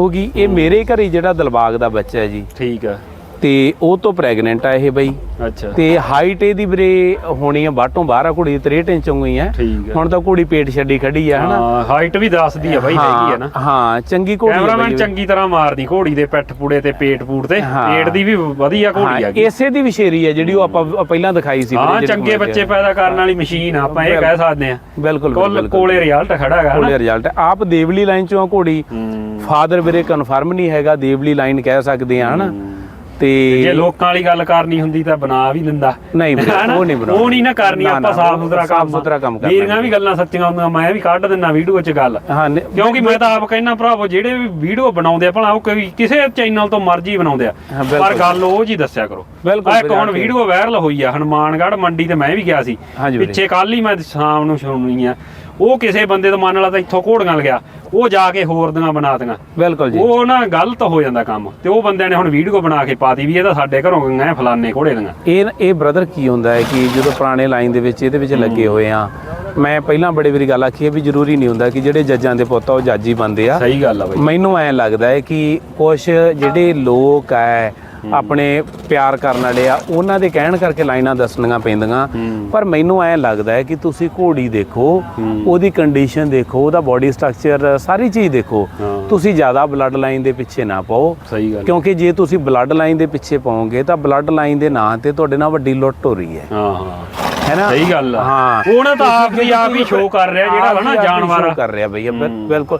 ਹੋਗੀ ਇਹ ਮੇਰੇ ਘਰੇ ਜਿਹੜਾ ਦਿਲਬਾਗ ਦਾ ਬੱਚਾ ਹੈ ਜੀ। ਠੀਕ ਆ। ਤੇ ਉਹ ਤੋਂ ਪ੍ਰੈਗਨੈਂਟ ਆ ਇਹ ਬਈ। ਅੱਛਾ। ਤੇ ਹਾਈਟ ਇਹਦੀ ਵੀਰੇ ਹੋਣੀ ਆ ਬਾਟੋਂ ਬਾਹਰ ਆ ਕੁੜੀ 63 ਇੰਚ ਹੋਈ ਆ। ਆ। ਹੁਣ ਤਾਂ ਕੁੜੀ ਪੇਟ ਛੱਡੀ ਖੜੀ ਆ ਹਨਾ? ਹਾਈਟ ਵੀ ਦੱਸਦੀ ਆ ਬਾਈ ਹੈਗੀ ਆ ਨਾ। ਹਾਂ ਚੰਗੀ ਘੋੜੀ ਆ ਕੈਮਰਾਮੈਨ। ਚੰਗੀ ਤਰ੍ਹਾਂ ਮਾਰਦੀ ਘੋੜੀ ਦੇ ਪਿੱਠ ਪੂੜੇ ਤੇ ਪੇਟ ਪੂੜ ਤੇ। ਪੇਟ ਦੀ ਵੀ ਵਧੀਆ ਘੋੜੀ ਆ ਗਈ ਇਸੇ ਦੀ ਵਿਸ਼ੇਰੀ ਹੈ ਜਿਹੜੀ ਉਹ ਆਪਾਂ ਪਹਿਲਾਂ ਦਿਖਾਈ ਸੀ ਹਾਂ ਚੰਗੇ ਬੱਚੇ ਪੈਦਾ ਕਰਨ ਵਾਲੀ ਮਸ਼ੀਨ ਆ ਆਪਾਂ ਇਹ ਕਹਿ ਸਕਦੇ ਆ ਬਿਲਕੁਲ ਕੋਲ ਬਿਲਕੁਲ। ਕੋਲੇ ਰਿਜ਼ਲਟ ਖੜਾ ਹੈਗਾ ਕੋਲੇ ਰਿਜ਼ਲਟ ਆਪ ਦੇਵਲੀ ਲਾਈਨ ਚੋਂ ਆ ਘੋੜੀ। ਫਾਦਰ ਵੀਰੇ ਕਨਫਰਮ ਨਹੀਂ ਹੈਗਾ ਦੇਵਲੀ ਲਾਈਨ ਕਹਿ ਸਕਦੇ ਆ ਹਨਾ? ਤੇ ਜੇ ਲੋਕਾਂ ਵਾਲੀ ਗੱਲ ਕਰਨੀ ਹੁੰਦੀ ਤਾਂ ਬਣਾ ਵੀ ਦਿੰਦਾ ਨਹੀਂ ਵੀਰੇ, ਹਨਾ? ਉਹ ਨਹੀਂ ਬਣਾਉਣਾ। ਉਹ ਨਹੀਂ ਨਾ ਕਰਨੀ ਨਾ, ਆਪਾਂ ਸਾਫ਼ ਸੁਥਰਾ ਕੰਮ ਸਾਫ਼ ਸੁਥਰਾ ਕੰਮ ਕਰਨਾ। ਮੇਰੀਆਂ ਵੀ ਗੱਲਾਂ ਸੱਚੀਆਂ ਹੁੰਦੀਆਂ ਮੈਂ ਵੀ ਕੱਢ ਦਿੰਦਾ ਵੀਡੀਓ 'ਚ ਗੱਲ ਹਾਂ ਕਿਉਂਕਿ ਮੈਂ ਤਾਂ ਆਪ ਕਹਿੰਦਾ ਭਰਾਵੋ ਜਿਹੜੇ ਵੀ ਵੀਡੀਓ ਬਣਾਉਂਦੇ ਆ ਭਲਾ ਉਹ ਕੋਈ ਕਿਸੇ ਚੈਨਲ ਤੋਂ ਮਰਜ਼ੀ ਬਣਾਉਂਦੇ ਆ ਹਾਂ, ਬਿਲਕੁਲ। ਪਰ ਗੱਲ ਉਹ ਜੀ ਦੱਸਿਆ ਕਰੋ ਬਿਲਕੁਲ ਆਹ ਇੱਕ ਹੁਣ ਵੀਡੀਓ ਵਾਇਰਲ ਹੋਈ ਆ ਹਨੂਮਾਨਗੜ੍ਹ ਮੰਡੀ ਤੇ ਮੈਂ ਵੀ ਗਿਆ ਸੀ। ਹਾਂਜੀ ਵੀਰੇ। ਪਿੱਛੇ ਕੱਲ ਹੀ ਮੈਂ ਸ਼ਾਮ ਨੂੰ ਸੁਣੀ ਆ। ਉਹ ਕਿਸੇ ਬੰਦੇ ਤੋਂ ਮੰਨ ਲਾ ਤਾਂ ਇੱਥੋਂ ਘੋੜੀਆਂ ਲਗਿਆ ਉਹ ਜਾ ਕੇ ਹੋਰ ਦੀਆਂ ਬਣਾ ਦੀਆਂ ਬਿਲਕੁਲ ਜੀ। ਉਹ ਨਾ ਗਲਤ ਹੋ ਜਾਂਦਾ ਕੰਮ। ਤੇ ਉਹ ਬੰਦਿਆਂ ਨੇ ਹੁਣ ਵੀਡੀਓ ਬਣਾ ਕੇ ਪਾਤੀ ਵੀ ਇਹ ਤਾਂ ਸਾਡੇ ਘਰੋਂ ਗਈਆਂ ਇਹ ਫਲਾਨੇ ਘੋੜੇ ਦੀਆਂ। ਇਹ ਇਹ ਬ੍ਰਦਰ ਕੀ ਹੁੰਦਾ ਹੈ ਕਿ ਜਦੋਂ ਪੁਰਾਣੇ ਲਾਈਨ ਦੇ ਵਿੱਚ ਇਹਦੇ ਵਿੱਚ ਲੱਗੇ ਹੋਏ ਆ ਮੈਂ ਪਹਿਲਾਂ ਬੜੇ ਵਾਰੀ ਗੱਲ ਆਖੀ ਹੈ ਵੀ ਜ਼ਰੂਰੀ ਨਹੀਂ ਹੁੰਦਾ ਕਿ ਜਿਹੜੇ ਜੱਜਾਂ ਦੇ ਪੁੱਤ ਆ ਉਹ ਜੱਜ ਹੀ ਬਣਦੇ ਆ। ਸਹੀ ਗੱਲ ਆ ਬਾਈ। ਮੈਨੂੰ ਐਂ ਲੱਗਦਾ ਹੈ ਕਿ ਕੁਝ ਜਿਹੜੇ ਲੋਕ ਐ ਆਪਣੇ ਪਿਆਰ ਕਰਨ ਵਾਲੇ ਆ ਉਹਨਾਂ ਦੇ ਕਹਿਣ ਕਰਕੇ ਲਾਈਨਾਂ ਦੱਸਣੀਆਂ ਪੈਂਦੀਆਂ। ਪਰ ਮੈਨੂੰ ਐਂ ਲੱਗਦਾ ਹੈ ਕਿ ਤੁਸੀਂ ਘੋੜੀ ਦੇਖੋ ਉਹਦੀ ਕੰਡੀਸ਼ਨ ਦੇਖੋ ਉਹਦਾ ਬਾਡੀ ਸਟਰਕਚਰ ਸਾਰੀ ਚੀਜ਼ ਦੇਖੋ। ਤੁਸੀਂ ਜ਼ਿਆਦਾ ਬਲੱਡ ਲਾਈਨ ਦੇ ਪਿੱਛੇ ਨਾ ਪਾਓ। ਸਹੀ ਗੱਲ ਕਿਉਂਕਿ ਜੇ ਤੁਸੀਂ ਬਲੱਡ ਲਾਈਨ ਦੇ ਪਿੱਛੇ ਪਾਓਗੇ ਤਾਂ ਬਲੱਡ ਲਾਈਨ ਦੇ ਨਾਂ ਤੇ ਤੁਹਾਡੇ ਨਾਲ ਵੱਡੀ ਲੁੱਟ ਹੋ ਰਹੀ ਹੈ। ਹਾਂ ਹਾਂ। ਹੈ ਨਾ? ਸਹੀ ਗੱਲ ਆ। ਹਾਂ। ਉਹਨਾਂ ਤਾਂ ਆਪ ਦੀ ਆਪ ਹੀ ਸ਼ੋਅ ਕਰ ਰਿਹਾ ਜਿਹੜਾ ਵਾ ਨਾ ਜਾਨਵਰ। ਕਰ ਰਿਹਾ ਬਈ ਬਿਲਕੁਲ।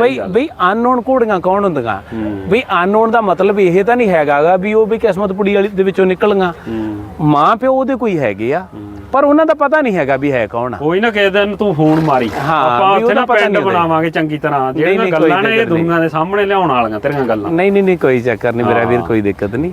ਬਈ- ਬਈ ਅਨਨੋਨ ਘੋੜੀਆਂ ਕੌਣ ਹੁੰਦੀਆਂ। ਬਈ ਅਨਨੋਨ ਦਾ ਮਤਲਬ ਇਹ ਤਾਂ ਨਹੀਂ ਹੈਗਾਗਾ ਵੀ ਉਹ ਵੀ ਕਿਸਮਤ ਪੁੜੀ ਵਾਲੀ ਦੇ ਵਿੱਚੋਂ ਨਿਕਲੀਆਂ। ਮਾਂ ਪਿਓ ਉਹਦੇ ਕੋਈ ਹੈਗੇ ਆ ਪਰ ਉਹਨਾਂ ਦਾ ਪਤਾ ਨਹੀਂ ਹੈਗਾ ਵੀ ਹੈ ਕੌਣ ਆ। ਕੋਈ ਨਾ ਕਿਸੇ ਦਿਨ ਤੂੰ ਫੋਨ ਮਾਰੀ। ਆਪਾਂ ਉੱਥੇ ਨਾ ਪਿੰਡ। ਬਣਾਵਾਂਗੇ ਚੰਗੀ ਤਰ੍ਹਾਂ। ਜਿਹੜੀਆਂ ਗੱਲਾਂ ਨੇ ਇਹ। ਦੁਨੀਆ ਦੇ ਸਾਹਮਣੇ ਲਿਆਉਣ ਵਾਲੀਆਂ ਤੇਰੀਆਂ ਗੱਲਾਂ। ਨਹੀਂ ਨਹੀਂ ਨਹੀਂ ਕੋਈ ਚੱਕਰ ਨਹੀਂ ਮੇਰਾ ਵੀਰ ਕੋਈ ਦਿੱਕਤ ਨਹੀਂ।